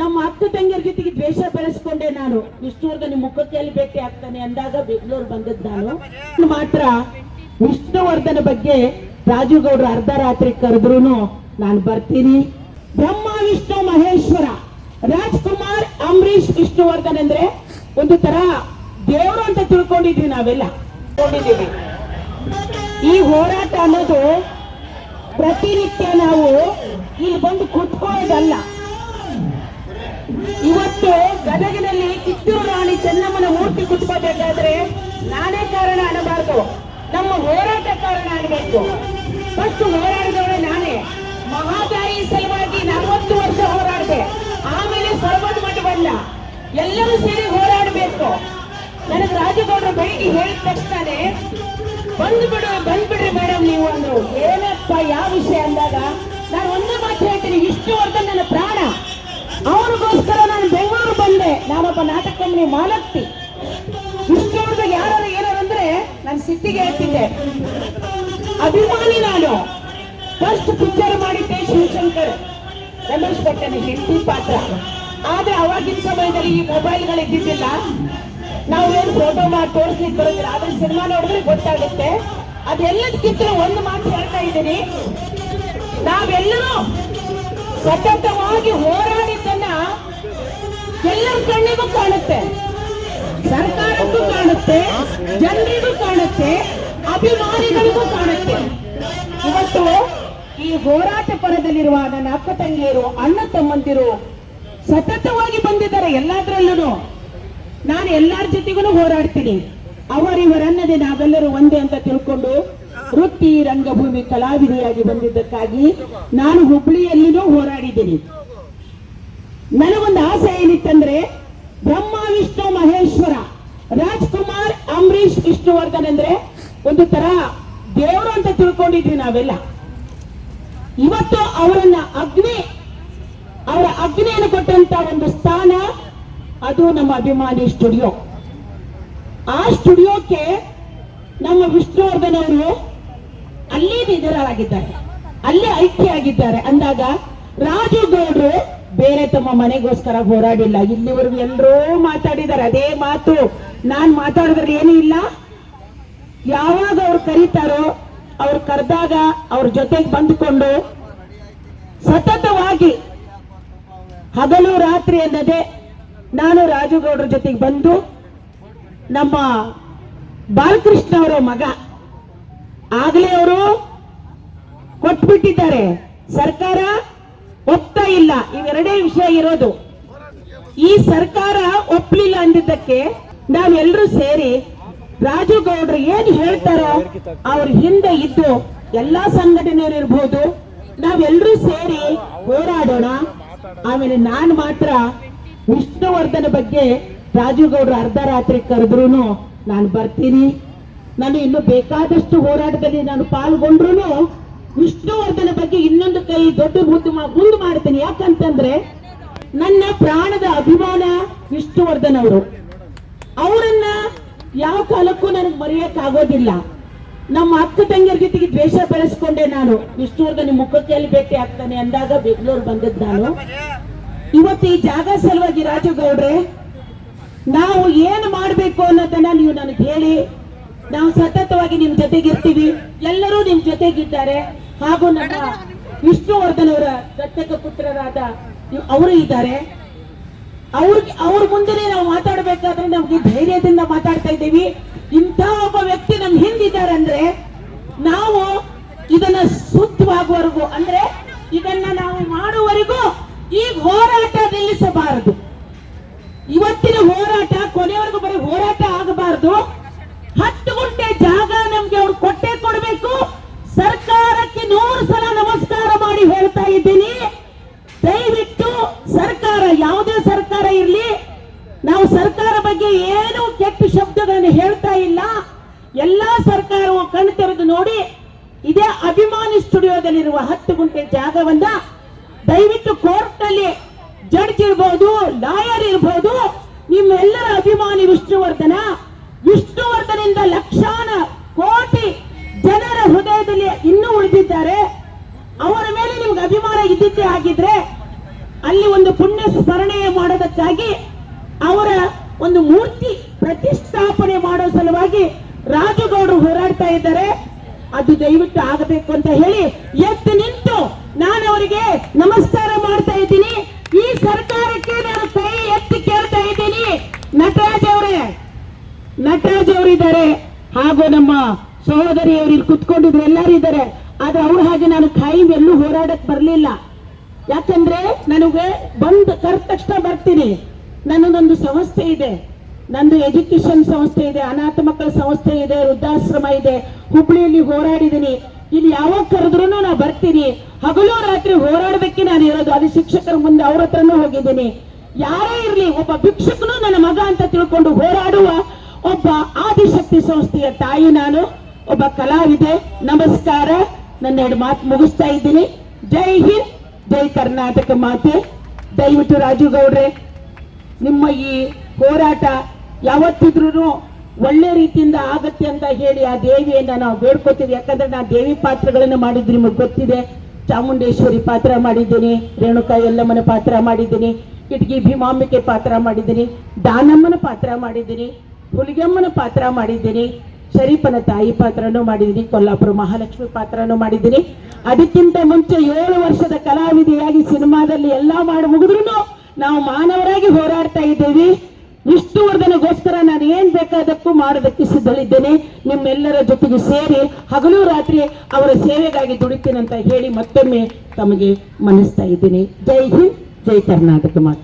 ನಮ್ಮ ಅಕ್ಕ ತಂಗಿಯರ ಜೊತೆಗೆ ದ್ವೇಷ ಬೆಳೆಸ್ಕೊಂಡೆ ನಾನು. ವಿಷ್ಣುವರ್ಧನ ಮುಖಕ್ಕೆ ಭೇಟಿ ಆಗ್ತಾನೆ ಅಂದಾಗ ಬೆಂಗಳೂರು ಬಂದದ್ದು ನಾನು. ಮಾತ್ರ ವಿಷ್ಣುವರ್ಧನ ಬಗ್ಗೆ ರಾಜು ಗೌಡ್ರು ಅರ್ಧ ರಾತ್ರಿ ಕರೆದ್ರು ನಾನು ಬರ್ತೀನಿ. ಬ್ರಹ್ಮ, ವಿಷ್ಣು, ಮಹೇಶ್ವರ, ರಾಜ್ಕುಮಾರ್ ಅಂಬರೀಶ್ ವಿಷ್ಣುವರ್ಧನ್ ಅಂದ್ರೆ ಒಂದು ತರ ದೇವರು ಅಂತ ತಿಳ್ಕೊಂಡಿದ್ವಿ ನಾವೆಲ್ಲ. ಈ ಹೋರಾಟ ಅನ್ನೋದು ಪ್ರತಿನಿತ್ಯ ನಾವು ಇಲ್ಲಿ ಬಂದು ಕೂತ್ಕೊಳ್ಳೋದಲ್ಲ. ಇವತ್ತು ಗದಗಿನಲ್ಲಿ ಕಿತ್ತೂರು ರಾಣಿ ಚೆನ್ನಮ್ಮನ ಮೂರ್ತಿ ಕುತ್ಕೋಬೇಕಾದ್ರೆ ನಾನೇ ಕಾರಣ ಅನ್ನಬಾರ್ದು. ನಮ್ಮ ಹೋರಾಟ ಕಾರಣ ಅನ್ನಬೇಕು. ಫಸ್ಟ್ ಹೋರಾಡಿದವಳೆ ನಾನೇ. ಮಹಾದಾಯಿ ಸಲುವಾಗಿ ನಲವತ್ತು ವರ್ಷ ಹೋರಾಡಿದೆ. ಆಮೇಲೆ ಸರ್ವದ ಮಠ ಬಂದ ಎಲ್ಲರೂ ಸೇರಿ ಹೋರಾಡಬೇಕು. ನನಗೆ ರಾಜಗೌಡರು ಬೆಳಿಗ್ಗೆ ಹೇಳಿದ ತಕ್ಷಣನೇ ಬಂದ್ಬಿಡು ಬಂದ್ಬಿಡ್ರಿ ಮೇಡಮ್ ನೀವು ಅಂದ್ರು. ಏನಪ್ಪ, ಯಾವ ವಿಷಯ ಅಂದಾಗ ನಾನು ಒಂದೇ ಮಾತು ಹೇಳ್ತೀನಿ. ವಿಷ್ಣುವರ್ಧನ್ ನನ್ನ ಪ್ರಾಣ. ಅವನಿಗೋಸ್ಕರ ಬಂದೆ ನಾನೊಬ್ಬ ಕಂಪನಿ ಮಾಲಕ್ತಿ. ನೋಡಿದಾಗ ಯಾರು ಏನಾರು ಅಂದ್ರೆ ನಾನು ಸಿಟ್ಟಿಗೆ ಹೇಳ್ತಿದ್ದೆ. ಅಭಿಮಾನಿ ನಾನು. ಫಸ್ಟ್ ಪಿಕ್ಚರ್ ಮಾಡಿದ್ದೆ ಶಿವಶಂಕರ್. ರಮೇಶ್ ಭಟ್ಟನ ಹೆಂಡತಿ ಪಾತ್ರ. ಆದ್ರೆ ಅವಾಗಿನ ಸಮಯದಲ್ಲಿ ಈ ಮೊಬೈಲ್ಗಳು ಇದ್ದಿದ್ದಿಲ್ಲ ಏನು ಫೋಟೋ ಮಾಡಿ ತೋರಿಸ್ಲಿಕ್ಕೆ ಬರೋದಿಲ್ಲ. ಆದ್ರೆ ಸಿನಿಮಾ ನೋಡಿದ್ರೆ ಗೊತ್ತಾಗುತ್ತೆ. ಅದೆಲ್ಲದಕ್ಕಿಂತ ಒಂದು ಮಾತು ಹೇಳ್ತಾ ಇದ್ದೀನಿ. ನಾವೆಲ್ಲರೂ ಸತತವಾಗಿ ಹೋರಾಡಿದ್ದನ್ನ ಎಲ್ಲರ ಕಣ್ಣಿಗೂ ಕಾಣುತ್ತೆ. ಸರ್ಕಾರಕ್ಕೂ ಕಾಣುತ್ತೆ, ಜನರಿಗೂ ಕಾಣುತ್ತೆ, ಅಭಿಮಾನಿಗಳಿಗೂ ಕಾಣುತ್ತೆ. ಇವತ್ತು ಈ ಹೋರಾಟ ಪರದಲ್ಲಿರುವ ನನ್ನ ಅಕ್ಕ ತಂಗಿಯರು, ಅಣ್ಣ ತಮ್ಮಂದಿರು ಸತತವಾಗಿ ಬಂದಿದ್ದಾರೆ ಎಲ್ಲಾದ್ರಲ್ಲೂ ನಾನು ಎಲ್ಲಾರ ಜೊತೆಗೂ ಹೋರಾಡ್ತೀನಿ. ಅವರಿವರನ್ನದೇ ನಾವೆಲ್ಲರೂ ಒಂದೇ ಅಂತ ತಿಳ್ಕೊಂಡು ವೃತ್ತಿ, ರಂಗಭೂಮಿ, ಕಲಾವಿದೆಯಾಗಿ ಬಂದಿದ್ದಕ್ಕಾಗಿ ನಾನು ಹುಬ್ಳಿಯಲ್ಲಿನೂ ಹೋರಾಡಿದ್ದೀನಿ. ನನಗೊಂದು ಆಸೆ ಏನಿತ್ತಂದ್ರೆ ಬ್ರಹ್ಮ, ವಿಷ್ಣು, ಮಹೇಶ್ವರ, ರಾಜ್ಕುಮಾರ್ ಅಂಬರೀಶ್ ವಿಷ್ಣುವರ್ಧನ್ ಅಂದ್ರೆ ಒಂದು ತರ ದೇವರು ಅಂತ ತಿಳ್ಕೊಂಡಿದ್ವಿ ನಾವೆಲ್ಲ. ಇವತ್ತು ಅವರನ್ನ ಅಗ್ನಿ, ಅವರ ಅಗ್ನಿಯನ್ನು ಕೊಟ್ಟಂತ ಒಂದು ಸ್ಥಾನ ಅದು ನಮ್ಮ ಅಭಿಮಾನಿ ಸ್ಟುಡಿಯೋ. ಆ ಸ್ಟುಡಿಯೋಕ್ಕೆ ನಮ್ಮ ವಿಷ್ಣುವರ್ಧನ್ ಅವರು ಅಲ್ಲಿ ನಿಧನರಾಗಿದ್ದಾರೆ. ಅಲ್ಲಿ ಐಕ್ಯ ಆಗಿದ್ದಾರೆ. ಅಂದಾಗ ರಾಜು ಗೌಡ್ರು ಬೇರೆ ತಮ್ಮ ಮನೆಗೋಸ್ಕರ ಹೋರಾಡಿಲ್ಲ. ಇಲ್ಲಿವರೆಗೂ ಎಲ್ಲರೂ ಮಾತಾಡಿದ್ದಾರೆ ಅದೇ ಮಾತು ನಾನ್ ಮಾತಾಡಿದ್ರೆ ಏನೂ ಇಲ್ಲ. ಯಾವಾಗ ಅವ್ರು ಕರೀತಾರೋ, ಅವ್ರು ಕರೆದಾಗ ಅವ್ರ ಜೊತೆಗೆ ಬಂದುಕೊಂಡು ಸತತವಾಗಿ ಹಗಲು ರಾತ್ರಿ ಅನ್ನದೆ ನಾನು ರಾಜುಗೌಡರ ಜೊತೆಗೆ ಬಂದು ನಮ್ಮ ಬಾಲಕೃಷ್ಣ ಅವರ ಮಗ. ಆಗಲೇ ಅವರು ಕೊಟ್ಬಿಟ್ಟಿದ್ದಾರೆ. ಸರ್ಕಾರ ಇಲ್ಲ, ಇವೆರಡೇ ವಿಷಯ ಇರೋದು. ಈ ಸರ್ಕಾರ ಒಪ್ಲಿಲ್ಲ ಅಂದಿದ್ದಕ್ಕೆ ನಾವೆಲ್ಲರೂ ಸೇರಿ ರಾಜು ಗೌಡ್ರು ಏನ್ ಹೇಳ್ತಾರೋ ಅವ್ರ ಹಿಂದೆ ಇದ್ದು ಎಲ್ಲಾ ಸಂಘಟನೆಯವರು ಇರ್ಬೋದು ನಾವೆಲ್ಲರೂ ಸೇರಿ ಹೋರಾಡೋಣ. ಆಮೇಲೆ ನಾನ್ ಮಾತ್ರ ವಿಷ್ಣುವರ್ಧನ ಬಗ್ಗೆ ರಾಜು ಗೌಡ್ರು ಅರ್ಧ ರಾತ್ರಿ ಕರೆದ್ರು ನಾನು ಬರ್ತೀನಿ. ನಾನು ಇನ್ನು ಬೇಕಾದಷ್ಟು ಹೋರಾಟದಲ್ಲಿ ನಾನು ಪಾಲ್ಗೊಂಡ್ರು ವಿಷ್ಣುವರ್ಧನ ಬಗ್ಗೆ ಇನ್ನೊಂದು ಕೈ ದೊಡ್ಡ ಮುದ್ದು ಮುಂದೆ ಮಾಡ್ತೀನಿ. ಯಾಕಂತಂದ್ರೆ ನನ್ನ ಪ್ರಾಣದ ಅಭಿಮಾನ ವಿಷ್ಣುವರ್ಧನ್ ಅವರು. ಅವರನ್ನ ಯಾವ ಕಾಲಕ್ಕೂ ನನಗೆ ಮರೆಯಕ್ ಆಗೋದಿಲ್ಲ ನಮ್ಮ ಅಕ್ಕ ತಂಗಿಯರ ಜೊತೆಗೆ ದ್ವೇಷ ಬೆಳೆಸ್ಕೊಂಡೆ ನಾನು. ವಿಷ್ಣುವರ್ಧನ್ ಮುಖಕ್ಕೆ ಅಲ್ಲಿ ಭೇಟಿ ಆಗ್ತಾನೆ ಅಂದಾಗ ಬೆಂಗಳೂರು ಬಂದದ್ದು ನಾನು. ಇವತ್ತು ಈ ಜಾಗ ಸಲುವಾಗಿ ರಾಜು ಗೌಡ್ರೆ ನಾವು ಏನು ಮಾಡಬೇಕು ಅನ್ನೋದನ್ನ ನೀವು ನನಗೆ ಹೇಳಿ. ನಾವು ಸತತವಾಗಿ ನಿಮ್ ಜೊತೆಗಿರ್ತೀವಿ. ಎಲ್ಲರೂ ನಿಮ್ ಜೊತೆಗಿದ್ದಾರೆ. ಹಾಗೂ ನಮ್ಮ ವಿಷ್ಣುವರ್ಧನ್ ಅವರ ದತ್ತಕ ಪುತ್ರರಾದ ಅವರು ಇದ್ದಾರೆ. ಅವ್ರಿಗೆ, ಅವ್ರ ಮುಂದೆನೆ ನಾವು ಮಾತಾಡ್ಬೇಕಾದ್ರೆ ನಮ್ಗೆ ಧೈರ್ಯದಿಂದ ಮಾತಾಡ್ತಾ ಇದ್ದೀವಿ. ಇಂಥ ಒಬ್ಬ ವ್ಯಕ್ತಿ ನಮ್ ಹಿಂದಿದ್ದಾರೆ ಅಂದ್ರೆ ನಾವು ಇದನ್ನ ಸುತ್ತವಾಗುವವರೆಗೂ ಅಂದ್ರೆ ಇದನ್ನ ನಾವು ಮಾಡುವವರೆಗೂ ಈ ಹೋರಾಟ ನಿಲ್ಲಿಸಬಾರದು. ಇವತ್ತಿನ ಹೋರಾಟ ಕೊನೆವರೆಗೂ ಬರೀ ಹೋರಾಟ ಆಗಬಾರದು ಹತ್ತು ಗುಂಟೆ ಜಾಗ ನಮ್ಗೆ ಅವ್ರು ಕೊಟ್ಟೆ ಕೊಡಬೇಕು ಸರ್ಕಾರಕ್ಕೆ ನೂರು ಸಲ ನಮಸ್ಕಾರ ಮಾಡಿ ಹೇಳ್ತಾ ಇದ್ದೀನಿ. ದಯವಿಟ್ಟು ಸರ್ಕಾರ, ಯಾವುದೇ ಸರ್ಕಾರ ಇರಲಿ, ನಾವು ಸರ್ಕಾರ ಬಗ್ಗೆ ಏನು ಕೆಟ್ಟ ಶಬ್ದಗಳನ್ನು ಹೇಳ್ತಾ ಇಲ್ಲ. ಎಲ್ಲಾ ಸರ್ಕಾರವು ಕಣ್ ತೆರೆದು ನೋಡಿ, ಇದೇ ಅಭಿಮಾನಿ ಸ್ಟುಡಿಯೋದಲ್ಲಿರುವ ಹತ್ತು ಗುಂಟೆ ಜಾಗವನ್ನ ದಯವಿಟ್ಟು ಕೋರ್ಟ್ನಲ್ಲಿ ಜಡ್ಜ್ ಇರ್ಬೋದು, ಲಾಯರ್ ಇರಬಹುದು ನಿಮ್ಮೆಲ್ಲರ ಅಭಿಮಾನಿ ವಿಷ್ಣುವರ್ಧನ, ವಿಷ್ಣುವರ್ಧನಿಂದ ಲಕ್ಷಾನ ಇದ್ದಿದ್ದೇ ಆಗಿದ್ರೆ ಅಲ್ಲಿ ಒಂದು ಪುಣ್ಯ ಸ್ಮರಣೆ ಮಾಡೋದಕ್ಕಾಗಿ ಅವರ ಒಂದು ಮೂರ್ತಿ ಪ್ರತಿಷ್ಠಾಪನೆ ಮಾಡೋ ಸಲುವಾಗಿ ರಾಜುಗೌಡರು ಹೋರಾಡ್ತಾ ಇದ್ದಾರೆ. ಅದು ದಯವಿಟ್ಟು ಆಗಬೇಕು ಅಂತ ಹೇಳಿ ಎದ್ದು ನಿಂತು ನಾನು ಅವರಿಗೆ ನಮಸ್ಕಾರ ಮಾಡ್ತಾ ಇದ್ದೀನಿ. ಈ ಸರ್ಕಾರಕ್ಕೆ ನಾನು ಕೈ ಎತ್ತಿ ಕೇಳ್ತಾ ಇದ್ದೀನಿ. ನಟರಾಜ್ ಅವರೇ, ನಟರಾಜ್ ಅವರಿದ್ದಾರೆ. ಹಾಗೂ ನಮ್ಮ ಸಹೋದರಿಯವರು ಇಲ್ಲಿ ಕುತ್ಕೊಂಡಿದ್ರು ಎಲ್ಲರೂ ಇದ್ದಾರೆ. ಆದ್ರೆ ಅವ್ರ ಹಾಗೆ ನಾನು ಖಾಯಿಂ ಎಲ್ಲೂ ಹೋರಾಡಕ್ ಬರ್ಲಿಲ್ಲ. ಯಾಕಂದ್ರೆ ನನಗೆ ಬಂದ್ ಕರ್ ತಕ್ಷಣ ಬರ್ತೀನಿ. ನನ್ನದೊಂದು ಸಂಸ್ಥೆ ಇದೆ. ನಂದು ಎಜುಕೇಶನ್ ಸಂಸ್ಥೆ ಇದೆ, ಅನಾಥ ಮಕ್ಕಳ ಸಂಸ್ಥೆ ಇದೆ, ವೃದ್ಧಾಶ್ರಮ ಇದೆ. ಹುಬ್ಳಿಯಲ್ಲಿ ಹೋರಾಡಿದ್ದೀನಿ. ಇಲ್ಲಿ ಯಾವಾಗ ಕರೆದ್ರು ನಾನು ಬರ್ತೀನಿ. ಹಗಲು ರಾತ್ರಿ ಹೋರಾಡಬೇಕೆ ನಾನು ಇರೋದು. ಅದು ಶಿಕ್ಷಕರ ಮುಂದೆ ಅವ್ರ ಹತ್ರನೂ ಹೋಗಿದ್ದೀನಿ. ಯಾರೇ ಇರ್ಲಿ, ಒಬ್ಬ ಭಿಕ್ಷಕನು ನನ್ನ ಮಗ ಅಂತ ತಿಳ್ಕೊಂಡು ಹೋರಾಡುವ ಒಬ್ಬ ಆದಿಶಕ್ತಿ ಸಂಸ್ಥೆಯ ತಾಯಿ ನಾನು. ಒಬ್ಬ ಕಲಾವಿದೆ. ನಮಸ್ಕಾರ. ನನ್ನ ಎರಡು ಮಾತು ಮುಗಿಸ್ತಾ ಇದ್ದೀನಿ. ಜೈ ಹಿಂದ್, ಜೈ ಕರ್ನಾಟಕ ಮಾತೆ. ದಯವಿಟ್ಟು ರಾಜು ಗೌಡ್ರೆ ನಿಮ್ಮ ಈ ಹೋರಾಟ ಯಾವತ್ತಿದ್ರೂ ಒಳ್ಳೆ ರೀತಿಯಿಂದ ಆಗತ್ತೆ ಅಂತ ಹೇಳಿ ಆ ದೇವಿಯನ್ನ ನಾವು ಬೇಡ್ಕೋತೀವಿ. ಯಾಕಂದ್ರೆ ನಾ ದೇವಿ ಪಾತ್ರಗಳನ್ನು ಮಾಡಿದ್ರು ನಿಮಗೆ ಗೊತ್ತಿದೆ. ಚಾಮುಂಡೇಶ್ವರಿ ಪಾತ್ರ ಮಾಡಿದ್ದೀನಿ, ರೇಣುಕಾ ಎಲ್ಲಮ್ಮನ ಪಾತ್ರ ಮಾಡಿದ್ದೀನಿ ಇಟ್ಗಿ ಭೀಮಾಂಬಿಕೆ ಪಾತ್ರ ಮಾಡಿದ್ದೀನಿ, ದಾನಮ್ಮನ ಪಾತ್ರ ಮಾಡಿದ್ದೀನಿ ಹುಲಿಗೆಮ್ಮನ ಪಾತ್ರ ಮಾಡಿದ್ದೀನಿ. ಶರೀಫನ ತಾಯಿ ಪಾತ್ರನೂ ಮಾಡಿದ್ದೀನಿ, ಕೊಲ್ಲಾಪುರ ಮಹಾಲಕ್ಷ್ಮಿ ಪಾತ್ರನೂ ಮಾಡಿದ್ದೀನಿ. ಅದಕ್ಕಿಂತ ಮುಂಚೆ ಏಳು ವರ್ಷದ ಕಲಾವಿದೆಯಾಗಿ ಸಿನಿಮಾದಲ್ಲಿ ಎಲ್ಲಾ ಮಾಡಿ ಮುಗಿದ್ರು ನಾವು ಮಾನವರಾಗಿ ಹೋರಾಡ್ತಾ ಇದ್ದೇವೆ. ವಿಷ್ಣುವರ್ಧನಗೋಸ್ಕರ ನಾನು ಏನ್ ಬೇಕಾದಕ್ಕೂ ಮಾಡೋದಕ್ಕೆ ಸಿದ್ಧಳಿದ್ದೇನೆ. ನಿಮ್ಮೆಲ್ಲರ ಜೊತೆಗೆ ಸೇರಿ ಹಗಲು ರಾತ್ರಿ ಅವರ ಸೇವೆಗಾಗಿ ದುಡಿತೀನಂತ ಹೇಳಿ ಮತ್ತೊಮ್ಮೆ ತಮಗೆ ಮನಸ್ತಾ ಇದ್ದೀನಿ. ಜೈ ಹಿಂದ್, ಜೈ ಕರ್ನಾಟಕ ಮಾತು.